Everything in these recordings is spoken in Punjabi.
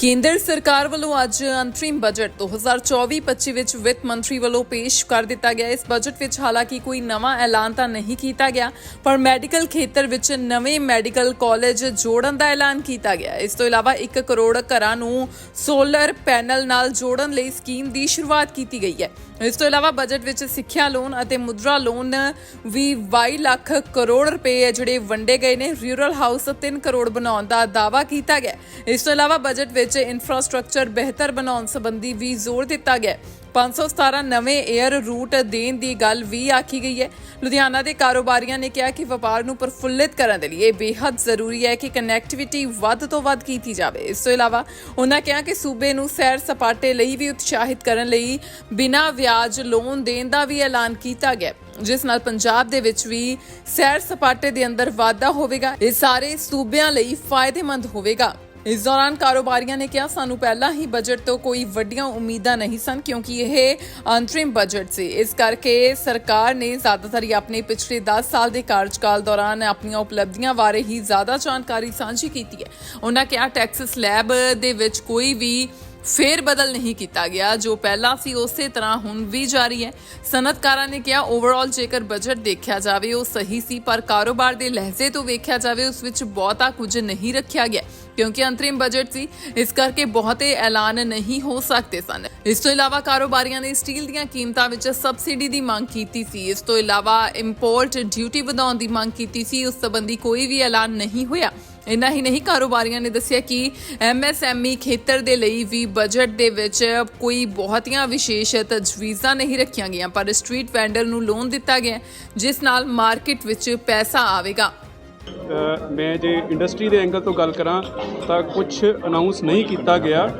ਕੇਂਦਰ ਸਰਕਾਰ ਵੱਲੋਂ ਅੱਜ ਅੰਤਰਿਮ ਬਜਟ 2024-25 ਵਿੱਚ ਵਿੱਤ ਮੰਤਰੀ ਵੱਲੋਂ ਪੇਸ਼ ਕਰ ਦਿੱਤਾ ਗਿਆ। ਇਸ ਬਜਟ ਵਿੱਚ ਹਾਲਾਂਕਿ ਕੋਈ ਨਵਾਂ ਐਲਾਨ ਤਾਂ ਨਹੀਂ ਕੀਤਾ ਗਿਆ, ਪਰ ਮੈਡੀਕਲ ਖੇਤਰ ਵਿੱਚ ਨਵੇਂ ਮੈਡੀਕਲ ਕਾਲਜ ਜੋੜਨ ਦਾ ਐਲਾਨ ਕੀਤਾ ਗਿਆ। ਇਸ ਤੋਂ ਇਲਾਵਾ 1 ਕਰੋੜ ਘਰਾਂ ਨੂੰ ਸੋਲਰ ਪੈਨਲ ਨਾਲ ਜੋੜਨ ਲਈ ਸਕੀਮ ਦੀ ਸ਼ੁਰੂਆਤ ਕੀਤੀ ਗਈ ਹੈ। ਇਸ ਤੋਂ ਇਲਾਵਾ ਬਜਟ ਵਿੱਚ ਸਿੱਖਿਆ ਲੋਨ ਅਤੇ ਮੁਦਰਾ ਲੋਨ ਵੀ 22 ਲੱਖ ਕਰੋੜ ਰੁਪਏ ਹੈ, ਜਿਹੜੇ ਵੰਡੇ ਗਏ ਨੇ। ਰੂਰਲ ਹਾਊਸ 3 ਕਰੋੜ ਬਣਾਉਣ ਦਾ ਦਾਅਵਾ ਕੀਤਾ ਗਿਆ। ਇਸ ਤੋਂ ਇਲਾਵਾ ਬਜਟ ਵਿੱਚ ਇਨਫਰਾਸਟ੍ਰਕਚਰ ਬਿਹਤਰ ਬਣਾਉਣ ਸੰਬੰਧੀ ਵੀ ਜ਼ੋਰ ਦਿੱਤਾ ਗਿਆ। 517 ਨਵੇਂ 에ਅਰ ਰੂਟ ਦੇਣ ਦੀ ਗੱਲ ਵੀ ਆਖੀ ਗਈ ਹੈ। ਲੁਧਿਆਣਾ ਦੇ ਕਾਰੋਬਾਰੀਆਂ ਨੇ ਕਿਹਾ ਕਿ ਵਪਾਰ ਨੂੰ ਪਰਫੁੱਲਿਤ ਕਰਨ ਦੇ ਲਈ ਇਹ ਬੇਹੱਦ ਜ਼ਰੂਰੀ ਹੈ ਕਿ ਕਨੈਕਟੀਵਿਟੀ ਵੱਧ ਤੋਂ ਵੱਧ ਕੀਤੀ ਜਾਵੇ। ਇਸ ਤੋਂ ਇਲਾਵਾ ਉਹਨਾਂ ਕਿਹਾ ਕਿ ਸੂਬੇ ਨੂੰ ਸੈਰ ਸਪਾਟੇ ਲਈ ਵੀ ਉਤਸ਼ਾਹਿਤ ਕਰਨ ਲਈ ਬਿਨਾਂ ਵਿਆਜ ਲੋਨ ਦੇਣ ਦਾ ਵੀ ਐਲਾਨ ਕੀਤਾ ਗਿਆ। ਜਿਸ ਨਾਲ ਪੰਜਾਬ ਦੇ ਵਿੱਚ ਵੀ ਸੈਰ ਸਪਾਟੇ ਦੇ ਅੰਦਰ ਵਾਧਾ ਹੋਵੇਗਾ। ਇਹ ਸਾਰੇ ਸੂਬਿਆਂ ਲਈ ਫਾਇਦੇਮੰਦ ਹੋਵੇਗਾ। ਇਸ ਦੌਰਾਨ ਕਾਰੋਬਾਰੀਆਂ ਨੇ ਕਿਹਾ, ਸਾਨੂੰ ਪਹਿਲਾਂ ਹੀ ਬਜਟ ਤੋਂ ਕੋਈ ਵੱਡੀਆਂ ਉਮੀਦਾਂ ਨਹੀਂ ਸਨ, ਕਿਉਂਕਿ ਇਹ ਅੰਤਰਿਮ ਬਜਟ ਸੀ। ਇਸ ਕਰਕੇ ਸਰਕਾਰ ਨੇ ਜ਼ਿਆਦਾਤਰ ਹੀ ਆਪਣੇ ਪਿਛਲੇ 10 ਸਾਲ ਦੇ ਕਾਰਜਕਾਲ ਦੌਰਾਨ ਆਪਣੀਆਂ ਉਪਲਬਧੀਆਂ ਬਾਰੇ ਹੀ ਜ਼ਿਆਦਾ ਜਾਣਕਾਰੀ ਸਾਂਝੀ ਕੀਤੀ ਹੈ। ਉਹਨਾਂ ਕਿਹਾ ਟੈਕਸ ਸਲੈਬ ਦੇ ਵਿੱਚ ਕੋਈ ਵੀ ਫੇਰ ਬਦਲ ਨਹੀਂ ਕੀਤਾ ਗਿਆ, ਜੋ ਪਹਿਲਾਂ ਸੀ, ਉਸੇ ਤਰ੍ਹਾਂ ਹੁਣ ਵੀ ਜਾਰੀ ਹੈ। ਸਨਅਤਕਾਰਾਂ ਨੇ ਕਿਹਾ ਓਵਰਆਲ ਜੇਕਰ ਬਜਟ ਦੇਖਿਆ ਜਾਵੇ, ਉਹ ਸਹੀ ਸੀ, ਪਰ ਕਾਰੋਬਾਰ ਦੇ ਲਹਿਜ਼ੇ ਤੋਂ ਵੇਖਿਆ ਜਾਵੇ, ਉਸ ਵਿੱਚ ਬਹੁਤਾ ਕੁਝ ਨਹੀਂ ਰੱਖਿਆ ਗਿਆ। ਕਿਉਂਕਿ ਅੰਤਰਿਮ ਬਜਟ ਸੀ, ਇਸ ਕਰਕੇ ਬਹੁਤੇ ਐਲਾਨ ਨਹੀਂ ਹੋ ਸਕਦੇ ਸਨ। ਇਸ ਤੋਂ ਇਲਾਵਾ ਕਾਰੋਬਾਰੀਆਂ ਨੇ ਸਟੀਲ ਦੀਆਂ ਕੀਮਤਾਂ ਵਿੱਚ ਸਬਸਿਡੀ ਦੀ ਮੰਗ ਕੀਤੀ ਸੀ। ਇਸ ਤੋਂ ਇਲਾਵਾ ਇੰਪੋਰਟ ਡਿਊਟੀ ਵਧਾਉਣ ਦੀ ਮੰਗ ਕੀਤੀ ਸੀ। ਉਸ ਸੰਬੰਧੀ ਕੋਈ ਵੀ ਐਲਾਨ ਨਹੀਂ ਹੋਇਆ। ਇੰਨਾ ਹੀ ਨਹੀਂ, ਕਾਰੋਬਾਰੀਆਂ ਨੇ ਦੱਸਿਆ ਕਿ ਐਮਐਸਐਮਈ ਖੇਤਰ ਦੇ ਲਈ ਵੀ ਬਜਟ ਦੇ ਵਿੱਚ ਕੋਈ ਬਹੁਤੀਆਂ ਵਿਸ਼ੇਸ਼ ਤਜਵੀਜ਼ਾਂ ਨਹੀਂ ਰੱਖੀਆਂ ਗਈਆਂ, ਪਰ ਸਟਰੀਟ ਵੈਂਡਰ ਨੂੰ ਲੋਨ ਦਿੱਤਾ ਗਿਆ, ਜਿਸ ਨਾਲ ਮਾਰਕੀਟ ਵਿੱਚ ਪੈਸਾ ਆਵੇਗਾ। ਮੈਂ ਜੇ ਇੰਡਸਟਰੀ ਦੇ ਐਂਗਲ ਤੋਂ ਗੱਲ ਕਰਾਂ, ਤਾਂ ਕੁਝ ਅਨਾਉਂਸ ਨਹੀਂ ਕੀਤਾ ਗਿਆ।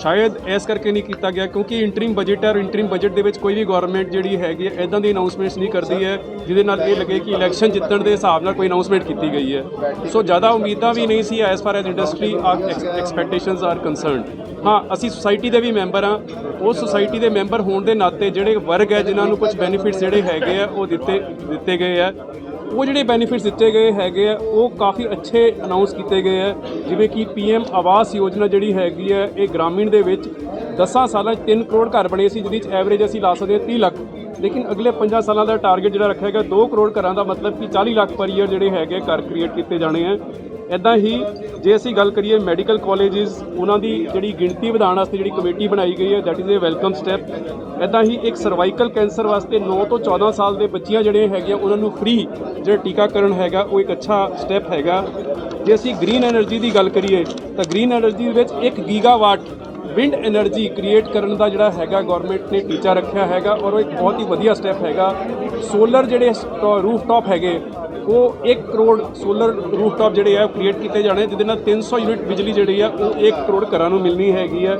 ਸ਼ਾਇਦ ਇਸ ਕਰਕੇ ਨਹੀਂ ਕੀਤਾ ਗਿਆ, ਕਿਉਂਕਿ ਇੰਟਰਿਮ ਬਜਟ ਹੈ ਔਰ ਇੰਟਰਿਮ ਬਜਟ ਦੇ ਵਿੱਚ ਕੋਈ ਵੀ ਗਵਰਨਮੈਂਟ ਜਿਹੜੀ ਹੈਗੀ ਹੈ ਇਦਾਂ ਦੀ ਅਨਾਉਂਸਮੈਂਟਸ ਨਹੀਂ ਕਰਦੀ ਹੈ, ਜਿਹਦੇ ਨਾਲ ਇਹ ਲੱਗੇ ਕਿ ਇਲੈਕਸ਼ਨ ਜਿੱਤਣ ਦੇ ਹਿਸਾਬ ਨਾਲ ਕੋਈ ਅਨਾਉਂਸਮੈਂਟ ਕੀਤੀ ਗਈ ਹੈ। ਸੋ ਜ਼ਿਆਦਾ ਉਮੀਦਾਂ ਵੀ ਨਹੀਂ ਸੀ as far as industry expectations are concerned ਹਾਂ, ਅਸੀਂ ਸੁਸਾਇਟੀ ਦੇ ਵੀ ਮੈਂਬਰ ਹਾਂ। ਉਸ ਸੁਸਾਇਟੀ ਦੇ ਮੈਂਬਰ ਹੋਣ ਦੇ ਨਾਤੇ ਜਿਹੜੇ ਵਰਗ ਹੈ, ਜਿਨ੍ਹਾਂ ਨੂੰ ਕੁਝ ਬੈਨੀਫਿਟਸ ਜਿਹੜੇ ਹੈਗੇ ਆ, ਉਹ ਦਿੱਤੇ ਦਿੱਤੇ ਗਏ ਆ। ਉਹ ਜਿਹੜੇ ਬੈਨੀਫਿਟਸ ਦਿੱਤੇ ਗਏ ਹੈਗੇ ਆ, ਉਹ ਕਾਫੀ ਅੱਛੇ ਅਨਾਉਂਸ ਕੀਤੇ ਗਏ ਆ। ਜਿਵੇਂ ਕਿ ਪੀਐਮ ਆਵਾਸ ਯੋਜਨਾ ਜਿਹੜੀ ਹੈਗੀ ਹੈ ਇਹ ਗ੍ਰਾਮੀਣ ਦੇ ਵਿੱਚ 10 ਸਾਲਾਂ 'ਚ 3 ਕਰੋੜ ਘਰ ਬਣੇ ਸੀ, ਜਿਹਦੇ 'ਚ ਐਵਰੇਜ ਅਸੀਂ ਲਾ ਸਕਦੇ ਹਾਂ 30 ਲੱਖ। ਲੇਕਿਨ ਅਗਲੇ 5 ਸਾਲਾਂ ਦਾ ਟਾਰਗੇਟ ਜਿਹੜਾ ਰੱਖਿਆ ਗਿਆ 2 ਕਰੋੜ ਘਰਾਂ ਦਾ ਮਤਲਬ ਕਿ 40 ਲੱਖ ਪਰ ਈਅਰ ਜਿਹੜੇ ਹੈਗੇ ਘਰ ਕ੍ਰੀਏਟ ਕੀਤੇ ਜਾਣੇ ਆ। ਇਦਾਂ ਹੀ ਜੇ ਅਸੀਂ ਗੱਲ ਕਰੀਏ ਮੈਡੀਕਲ ਕਾਲਜਸ, ਉਹਨਾਂ ਦੀ ਜਿਹੜੀ ਗਿਣਤੀ ਵਧਾਉਣ ਵਾਸਤੇ ਜਿਹੜੀ ਕਮੇਟੀ ਬਣਾਈ ਗਈ ਹੈ that is a welcome step ਇਦਾਂ ਹੀ ਇੱਕ ਸਰਵਾਈਕਲ ਕੈਂਸਰ ਵਾਸਤੇ 9 ਤੋਂ 14 ਸਾਲ ਦੇ ਬੱਚੀਆਂ ਜਿਹੜੇ ਹੈਗੇ ਉਹਨਾਂ ਨੂੰ ਫ੍ਰੀ ਜਿਹੜਾ ਟੀਕਾਕਰਨ ਹੈਗਾ, ਉਹ ਇੱਕ ਅੱਛਾ ਸਟੈਪ ਹੈਗਾ। ਜੇ ਅਸੀਂ ਗ੍ਰੀਨ એનર્ਜੀ ਦੀ ਗੱਲ ਕਰੀਏ, ਤਾਂ ਗ੍ਰੀਨ એનર્ਜੀ ਵਿੱਚ 1 ਗੀਗਾਵਾਟ ਵਿੰਡ એનર્ਜੀ ਕ੍ਰੀਏਟ ਕਰਨ ਦਾ ਜਿਹੜਾ ਹੈਗਾ ਗਵਰਨਮੈਂਟ ਨੇ ਟੀਚਾ ਰੱਖਿਆ ਹੈਗਾ, ਔਰ ਉਹ ਇੱਕ ਬਹੁਤ ਹੀ ਵਧੀਆ ਸਟੈਪ ਹੈਗਾ। ਸੋਲਰ ਜਿਹੜੇ ਰੂਫਟਾਪ ਹੈਗੇ ਉਹ 1 ਕਰੋੜ ਸੋਲਰ ਰੂਫਟਾਪ ਜਿਹੜੇ ਆ ਕ੍ਰੀਏਟ ਕੀਤੇ ਜਾਣੇ। ਜਿਹਦੇ ਨਾਲ 300 ਯੂਨਿਟ ਬਿਜਲੀ ਜਿਹੜੀ ਆ, ਉਹ 1 ਕਰੋੜ ਘਰਾਂ ਨੂੰ ਮਿਲਣੀ ਹੈਗੀ ਆ।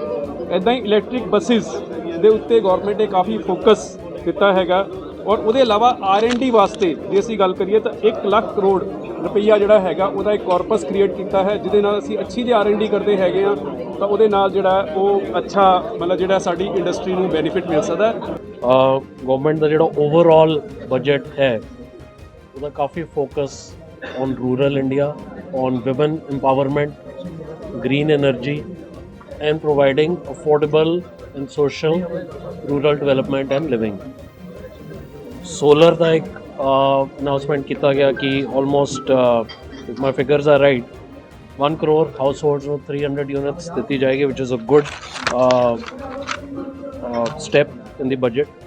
ਇਦਾਂ ਹੀ ਇਲੈਕਟ੍ਰਿਕ ਬੱਸਿਸ ਦੇ ਉੱਤੇ ਗਵਰਨਮੈਂਟ ਨੇ ਕਾਫੀ ਫੋਕਸ ਦਿੱਤਾ ਹੈਗਾ। ਔਰ ਉਹਦੇ ਇਲਾਵਾ ਆਰ&ਡੀ ਵਾਸਤੇ ਜੇ ਅਸੀਂ ਗੱਲ ਕਰੀਏ ਤਾਂ 1 ਲੱਖ ਕਰੋੜ ਰੁਪਈਆ ਜਿਹੜਾ ਹੈਗਾ, ਉਹਦਾ ਇੱਕ ਕਾਰਪਸ ਕ੍ਰੀਏਟ ਕੀਤਾ ਹੈ। ਜਿਹਦੇ ਨਾਲ ਅਸੀਂ ਅੱਛੀ ਜਿਹੀ ਆਰ&ਡੀ ਕਰਦੇ ਹੈਗੇ ਆ, ਤਾਂ ਉਹਦੇ ਨਾਲ ਜਿਹੜਾ ਉਹ ਅੱਛਾ ਮਤਲਬ ਜਿਹੜਾ ਸਾਡੀ ਇੰਡਸਟਰੀ ਨੂੰ ਬੈਨੀਫਿਟ ਮਿਲ ਸਕਦਾ ਹੈ। ਗਵਰਨਮੈਂਟ ਦਾ ਜਿਹੜਾ ਓਵਰਆਲ ਬਜਟ ਹੈ ਉਹਦਾ ਕਾਫੀ focus on rural India on women empowerment green energy and providing affordable and social rural development and living solar ਦਾ ਇੱਕ ਅਨਾਉਂਸਮੈਂਟ ਕੀਤਾ ਗਿਆ ਕਿ almost if my figures are right 1 crore households ਨੂੰ 300 units ਦਿੱਤੀ ਜਾਏਗੀ which is a good uh, uh, step in the budget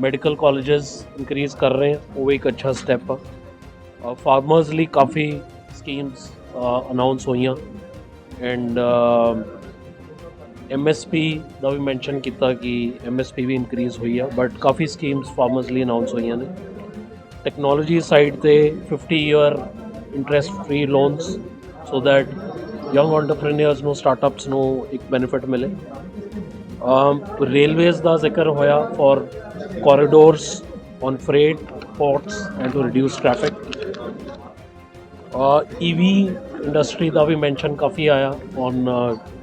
Medical colleges increase ਕਰ ਰਹੇ ਆ ਉਹ ਵੀ ਇੱਕ ਅੱਛਾ ਸਟੈਪ ਆ ਫਾਰਮਰਸ ਲਈ ਕਾਫੀ ਸਕੀਮਸ ਅਨਾਉਂਸ ਹੋਈਆਂ ਐਂਡ ਐਮਐਸਪੀ ਦਾ ਵੀ ਮੈਂਸ਼ਨ ਕੀਤਾ ਕਿ ਐਮਐਸਪੀ ਵੀ ਇਨਕਰੀਜ਼ ਹੋਈ ਆ ਬਟ ਕਾਫੀ ਸਕੀਮਸ ਫਾਰਮਰਸ ਲਈ ਅਨਾਉਂਸ ਹੋਈਆਂ ਨੇ ਟੈਕਨੋਲੋਜੀ ਸਾਈਡ ਤੇ 50 year interest free loans so that young entrepreneurs ਨੂੰ ਸਟਾਰਟਅਪਸ ਨੂੰ ਇੱਕ ਬੈਨੀਫਿਟ ਮਿਲੇ ਰੇਲਵੇਜ਼ ਦਾ ਜ਼ਿਕਰ ਹੋਇਆ ਔਰ corridors on freight ports and to reduce traffic. Uh, EV industry ਦਾ ਵੀ ਮੈਂਸ਼ਨ ਕਾਫੀ ਆਇਆ on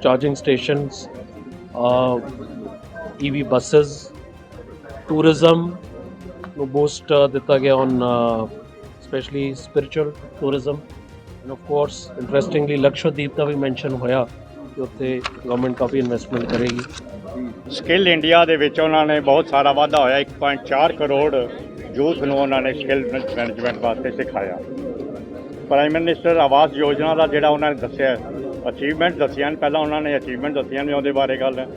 charging stations EV buses tourism ਨੂੰ ਬੂਸਟ ਦਿੱਤਾ ਗਿਆ on specially spiritual tourism and of course interestingly Lakshadweep ਦਾ ਵੀ ਮੈਂਸ਼ਨ ਹੋਇਆ ਕਿ ਉੱਥੇ ਗਵਰਨਮੈਂਟ ਕਾਫੀ ਇਨਵੈਸਟਮੈਂਟ ਕਰੇਗੀ ਸਕਿੱਲ ਇੰਡੀਆ ਦੇ ਵਿੱਚ ਉਹਨਾਂ ਨੇ ਬਹੁਤ ਸਾਰਾ ਵਾਧਾ ਹੋਇਆ। 1.4 ਕਰੋੜ ਯੂਥ ਨੂੰ ਉਹਨਾਂ ਨੇ ਸਕਿੱਲ ਮੈਨੇਜਮੈਂਟ ਵਾਸਤੇ ਸਿਖਾਇਆ। ਪ੍ਰਾਈਮ ਮਿਨਿਸਟਰ ਆਵਾਸ ਯੋਜਨਾ ਦਾ ਜਿਹੜਾ ਉਹਨਾਂ ਨੇ ਦੱਸਿਆ ਅਚੀਵਮੈਂਟ ਦੱਸੀਆਂ ਨੇ। ਪਹਿਲਾਂ ਉਹਨਾਂ ਨੇ ਅਚੀਵਮੈਂਟ ਦੱਸੀਆਂ ਨੇ ਉਹਦੇ ਬਾਰੇ ਗੱਲ। ਹੈ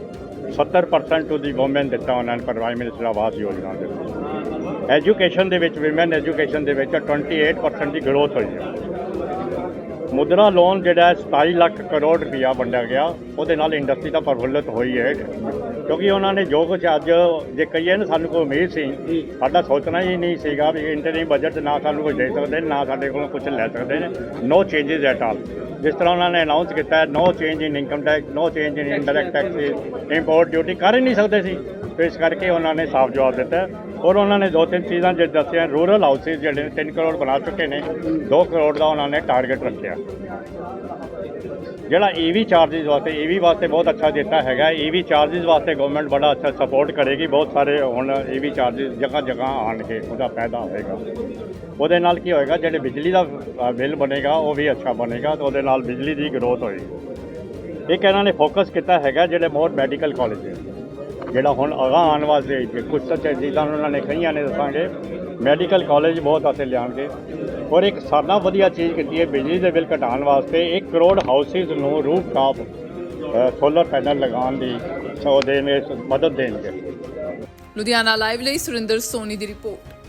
70% ਟੂ ਦੀ ਵੂਮਨ ਦਿੱਤਾ ਉਹਨਾਂ ਨੇ ਪ੍ਰਾਈਮ ਮਿਨਿਸਟਰ ਆਵਾਸ ਯੋਜਨਾ ਦੇ ਵਿੱਚ। ਐਜੂਕੇਸ਼ਨ ਦੇ ਵਿੱਚ ਵਿਮਨ ਐਜੂਕੇਸ਼ਨ ਦੇ ਵਿੱਚ 28% ਦੀ ਗਰੋਥ ਹੋਈ ਹੈ। ਮੁਦਰਾ ਲੋਨ ਜਿਹੜਾ ਹੈ 27 ਲੱਖ ਕਰੋੜ ਰੁਪਇਆ ਵੰਡਿਆ ਗਿਆ। ਉਹਦੇ ਨਾਲ ਇੰਡਸਟਰੀ ਤਾਂ ਪ੍ਰਫੁੱਲਤ ਹੋਈ ਹੈ। ਕਿਉਂਕਿ ਉਹਨਾਂ ਨੇ ਜੋ ਕੁਝ ਅੱਜ ਜੇ ਕਹੀਏ ਨਾ, ਸਾਨੂੰ ਕੋਈ ਉਮੀਦ ਸੀ, ਸਾਡਾ ਸੋਚਣਾ ਹੀ ਨਹੀਂ ਸੀਗਾ ਵੀ ਇੰਟਰਨੈਟ ਬਜਟ ਨਾ ਸਾਨੂੰ ਕੋਈ ਦੇ ਸਕਦੇ, ਨਾ ਸਾਡੇ ਕੋਲੋਂ ਕੁਝ ਲੈ ਸਕਦੇ ਨੇ। ਨੋ ਚੇਂਜਸ ਐਟ ਆਲ ਜਿਸ ਤਰ੍ਹਾਂ ਉਹਨਾਂ ਨੇ ਅਨਾਉਂਸ ਕੀਤਾ no change in income tax no change in indirect tax import duty ਕਰ ਹੀ ਨਹੀਂ ਸਕਦੇ ਸੀ। ਪੇਸ਼ ਕਰਕੇ ਉਹਨਾਂ ਨੇ ਸਾਫ਼ ਜਵਾਬ ਦਿੱਤਾ ਔਰ ਉਹਨਾਂ ਨੇ ਦੋ ਤਿੰਨ ਚੀਜ਼ਾਂ ਜਿਹੜੇ ਦੱਸਿਆ ਰੂਰਲ ਹਾਊਸਿਸ ਜਿਹੜੇ ਨੇ 3 ਕਰੋੜ ਬਣਾ ਚੁੱਕੇ ਨੇ 2 ਕਰੋੜ ਦਾ ਉਹਨਾਂ ਨੇ ਟਾਰਗੇਟ ਰੱਖਿਆ। ਜਿਹੜਾ ਈਵੀ ਚਾਰजेस ਵਾਸਤੇ ਈਵੀ ਵਾਸਤੇ ਬਹੁਤ ਅੱਛਾ ਦਿੱਤਾ ਹੈਗਾ ਈਵੀ ਚਾਰजेस ਵਾਸਤੇ ਗਵਰਨਮੈਂਟ ਬੜਾ ਅੱਛਾ ਸਪੋਰਟ ਕਰੇਗੀ, ਬਹੁਤ ਸਾਰੇ ਹੁਣ ਈਵੀ ਚਾਰजेस ਜਗ੍ਹਾ ਜਗ੍ਹਾ ਆਣਗੇ, ਉਹਦਾ ਫਾਇਦਾ ਹੋਏਗਾ ਉਹਦੇ ਨਾਲ ਕੀ ਹੋਏਗਾ, ਜਿਹੜੇ ਬਿਜਲੀ ਦਾ ਬਿੱਲ ਬਣੇਗਾ, ਉਹ ਵੀ ਅੱਛਾ ਬਣੇਗਾ ਤੇ ਉਹਦੇ ਨਾਲ ਬਿਜਲੀ ਦੀ ਗਰੋਥ ਹੋਏਗੀ। ਇਹ ਇਹਨਾਂ ਨੇ ਫੋਕਸ ਕੀਤਾ ਹੈਗਾ ਜਿਹੜੇ ਮੋਰ ਮੈਡੀਕਲ ਕਾਲਜ ਜਿਹੜਾ ਹੁਣ ਅਗਾਂਹ ਆਉਣ ਵਾਸਤੇ ਜੇ ਕੁਝ ਤਾਂ ਚੀਜ਼ਾਂ ਉਹਨਾਂ ਨੇ ਕਹੀਆਂ ਨੇ ਦੱਸਾਂਗੇ ਮੈਡੀਕਲ ਕਾਲਜ ਬਹੁਤ ਆਸੇ ਲਿਆਉਣਗੇ। ਔਰ ਇੱਕ ਸਾਡਾ ਵਧੀਆ ਚੀਜ਼ ਕੀਤੀ ਹੈ ਬਿਜਲੀ ਦੇ ਬਿੱਲ ਘਟਾਉਣ ਵਾਸਤੇ 1 ਕਰੋੜ ਹਾਊਸਿਸ ਨੂੰ ਰੂਫ ਟਾਪ ਸੋਲਰ ਪੈਨਲ ਲਗਾਉਣ ਦੀ ਸੋ ਦੇਣ ਮਦਦ ਦੇਣਗੇ। ਲੁਧਿਆਣਾ ਲਾਈਵ ਲਈ ਸੁਰਿੰਦਰ ਸੋਨੀ ਦੀ ਰਿਪੋਰਟ।